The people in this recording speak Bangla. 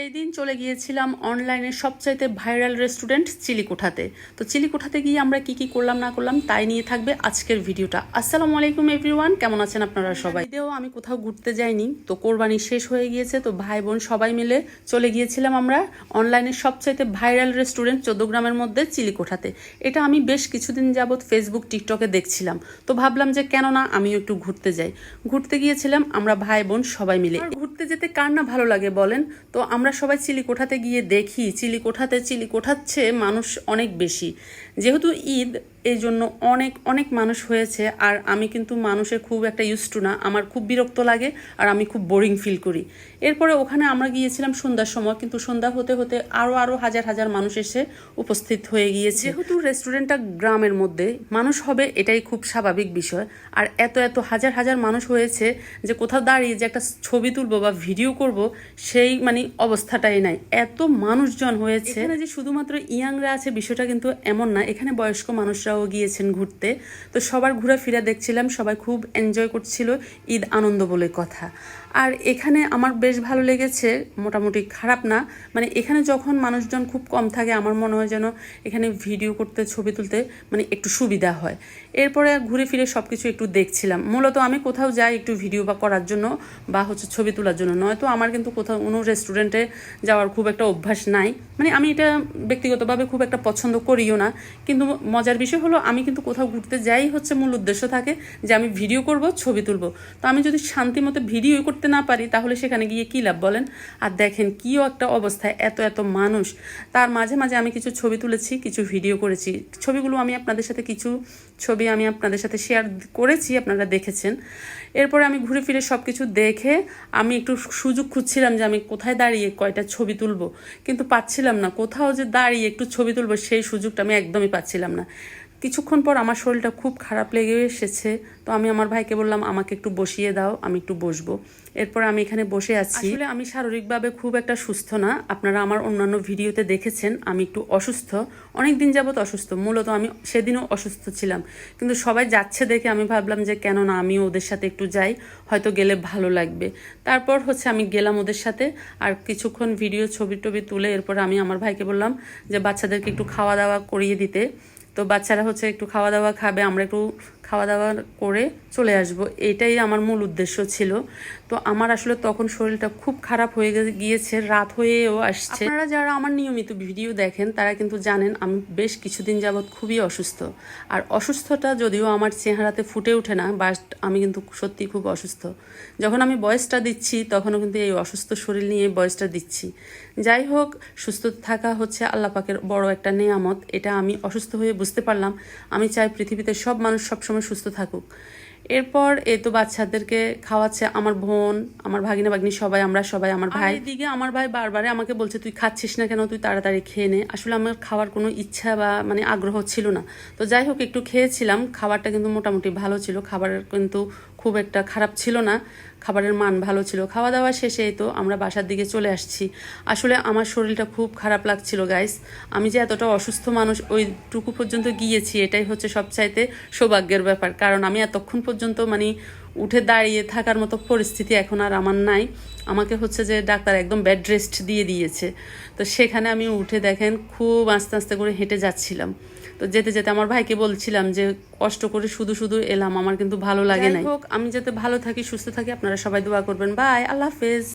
সেই দিন চলে গিয়েছিলাম অনলাইনে সবচাইতে ভাইরাল রেস্টুরেন্ট চিলিকোঠাতে। তো চিলিকোঠাতে গিয়ে আমরা কি কি করলাম, না করলাম, তাই নিয়ে থাকবে আজকের ভিডিওটা। আসসালামু আলাইকুম এভরিওয়ান কেমন আছেন আপনারা সবাই? ভিডিও আমি কোথাও ঘুরতে যাইনি। তো কোরবানি শেষ হয়ে গিয়েছে, তো ভাই বোন সবাই মিলে চলে গিয়েছিলাম আমরা অনলাইনে সবচাইতে ভাইরাল রেস্টুরেন্ট চোদ্দ গ্রামের মধ্যে চিলিকোঠাতে। এটা আমি বেশ কিছুদিন যাবৎ ফেসবুক টিকটকে দেখছিলাম। তো ভাবলাম যে কেন না আমিও একটু ঘুরতে যাই। ঘুরতে গিয়েছিলাম আমরা ভাই বোন সবাই মিলে। ঘুরতে যেতে কার না ভালো লাগে বলেন? তো আমরা সবাই চিলিকোঠাতে গিয়ে দেখি, চিলিকোঠাতে চিলিকোঠার চেয়ে মানুষ অনেক বেশি। যেহেতু ঈদ এই জন্য অনেক অনেক মানুষ হয়েছে আর আমি কিন্তু মানুষের খুব একটা ইউজ টু না। আমার খুব বিরক্ত লাগে আর আমি খুব বোরিং ফিল করি। এরপরে ওখানে আমরা গিয়েছিলাম সন্ধ্যার সময় কিন্তু সন্ধ্যা হতে হতে আরও আরও হাজার হাজার মানুষ এসে উপস্থিত হয়ে গিয়েছে। যেহেতু রেস্টুরেন্টটা গ্রামের মধ্যে মানুষ হবে এটাই খুব স্বাভাবিক বিষয়। আর এত এত হাজার হাজার মানুষ হয়েছে যে কোথাও দাঁড়িয়ে যে একটা ছবি তুলবো বা ভিডিও করব সেই মানে অবস্থাটাই নাই। এত মানুষজন হয়েছে। এখানে যে শুধুমাত্র ইয়াংরা আছে বিষয়টা কিন্তু এমন না। এখানে বয়স্ক মানুষরাও গিয়েছেন ঘুরতে। তো সবার ঘোরাফেরা দেখছিলাম, সবাই খুব এনজয় করছিল ঈদ আনন্দ বলে কথা। আর এখানে আমার বেশ ভালো লেগেছে, মোটামুটি খারাপ না মানে এখানে যখন মানুষজন খুব কম থাকে, আমার মনে হয় যেন এখানে ভিডিও করতে, ছবি তুলতে মানে একটু সুবিধা হয়। এরপরে ঘুরে ফিরে সব কিছু একটু দেখছিলাম। মূলত আমি কোথাও যাই একটু ভিডিও বা করার জন্য বা হচ্ছে ছবি তোলার জন্য, নয়তো আমার কিন্তু কোথাও কোনো রেস্টুরেন্টে যাওয়ার খুব একটা অভ্যাস নাই। মানে আমি এটা ব্যক্তিগতভাবে খুব একটা পছন্দ করিও না, কিন্তু মজার বিষয় হলো আমি কিন্তু কোথাও ঘুরতে যাই হচ্ছে মূল উদ্দেশ্য থাকে যে আমি ভিডিও করব, ছবি তুলব। তো আমি যদি শান্তি মতো ভিডিও করতে না পারি, তাহলে সেখানে গিয়ে কী লাভ বলেন? আর দেখেন কীও একটা অবস্থায় এত এত মানুষ। তার মাঝে মাঝে আমি কিছু ছবি তুলেছি, কিছু ভিডিও করেছি। ছবিগুলো আমি আপনাদের সাথে, কিছু ছবি আমি আপনাদের সাথে শেয়ার করেছি, আপনারা দেখেছেন। এরপরে আমি ঘুরে ফিরে সব কিছু দেখে আমি একটু সুযোগ খুঁজছিলাম যে আমি কোথায় দাঁড়িয়ে কয়টা ছবি তুলবো। কিন্তু পাচ্ছিলাম না। কোথাও যে দাঁড়িয়ে একটু ছবি তুলবো, সেই সুযোগটা আমি একদমই পাচ্ছিলাম না। কিছুক্ষণ পর আমার শরীরটা খুব খারাপ লেগে এসেছে। তো আমি আমার ভাইকে বললাম, আমাকে একটু বসিয়ে দাও, আমি একটু বসবো। এরপর আমি এখানে বসে আছি। আসলে আমি শারীরিকভাবে খুব একটা সুস্থ না। আপনারা আমার অন্যান্য ভিডিওতে দেখেছেন, আমি একটু অসুস্থ। অনেক দিন যাবত অসুস্থ। মূলত আমি সেদিনও অসুস্থ ছিলাম। কিন্তু সবাই যাচ্ছে দেখে আমি ভাবলাম যে, কেন না আমি ওদের সাথে একটু যাই, হয়তো গেলে ভালো লাগবে। তারপর হচ্ছে আমি গেলাম ওদের সাথে আর কিছুক্ষণ ভিডিও ছবি টবি তুলে এরপর আমি আমার ভাইকে বললাম যে, বাচ্চাদেরকে একটু খাওয়া দাওয়া করিয়ে দিতে। তো বাচ্চারা হচ্ছে একটু খাওয়া দাওয়া খাবে আমরা একটু খাওয়া দাওয়া করে চলে আসব। এটাই আমার মূল উদ্দেশ্য ছিল। তো আমার আসলে তখন শরীরটা খুব খারাপ হয়ে গিয়েছে, রাত হয়েও আসছে। আপনারা যারা আমার নিয়মিত ভিডিও দেখেন, তারা কিন্তু জানেন আমি বেশ কিছুদিন যাবৎ খুবই অসুস্থ। আর অসুস্থটা যদিও আমার চেহারাতে ফুটে ওঠে না বাট আমি কিন্তু সত্যি খুব অসুস্থ। যখন আমি বয়সটা দিচ্ছি, তখনও কিন্তু এই অসুস্থ শরীর নিয়ে বয়সটা দিচ্ছি। যাই হোক, সুস্থ থাকা হচ্ছে আল্লাহ পাকের বড় একটা নেয়ামত। এটা আমি অসুস্থ হয়ে বুঝতে পারলাম। আমি চাই পৃথিবীতে সব মানুষ সবসময় সুস্থ থাকুক। এরপর এ তো বাচ্চাদেরকে খাওয়াচ্ছে আমার বোন, আমার ভাগিনা, ভাগিনী, সবাই, আমরা সবাই, আমার ভাই। দিকে আমার ভাই বারবারে আমাকে বলছে, তুই খাচ্ছিস না কেন? তুই তাড়াতাড়ি খেয়ে নে। আসলে আমার খাওয়ার কোনো ইচ্ছা বা মানে আগ্রহ ছিল না। তো যাই হোক, একটু খেয়েছিলাম। খাবারটা কিন্তু মোটামুটি ভালো ছিল। খাবারের কিন্তু খুব একটা খারাপ ছিল না, খাবারের মান ভালো ছিল। খাওয়া দাওয়া শেষে তো আমরা বাসার দিকে চলে আসছি। আসলে আমার শরীরটা খুব খারাপ লাগছিল গাইস আমি যে এতটা অসুস্থ মানুষ, ওইটুকু পর্যন্ত গিয়েছি, এটাই হচ্ছে সবচাইতে সৌভাগ্যের ব্যাপার। কারণ আমি এতক্ষণ পর্যন্ত মানে উঠে দাঁড়িয়ে থাকার মতো পরিস্থিতি এখন আর আমার নাই। আমাকে হচ্ছে যে ডাক্তার একদম বেড রেস্ট দিয়ে দিয়েছে। তো সেখানে আমি উঠে দেখেন, খুব আস্তে আস্তে করে হেঁটে যাচ্ছিলাম। তো যেতে যেতে আমার ভাইকে বলছিলাম যে কষ্ট করে শুধু শুধু এলাম আমার কিন্তু ভালো লাগে না হোক আমি যাতে ভালো থাকি সুস্থ থাকি আপনারা সবাই দোয়া করবেন। বাই আল্লাহ হাফেজ।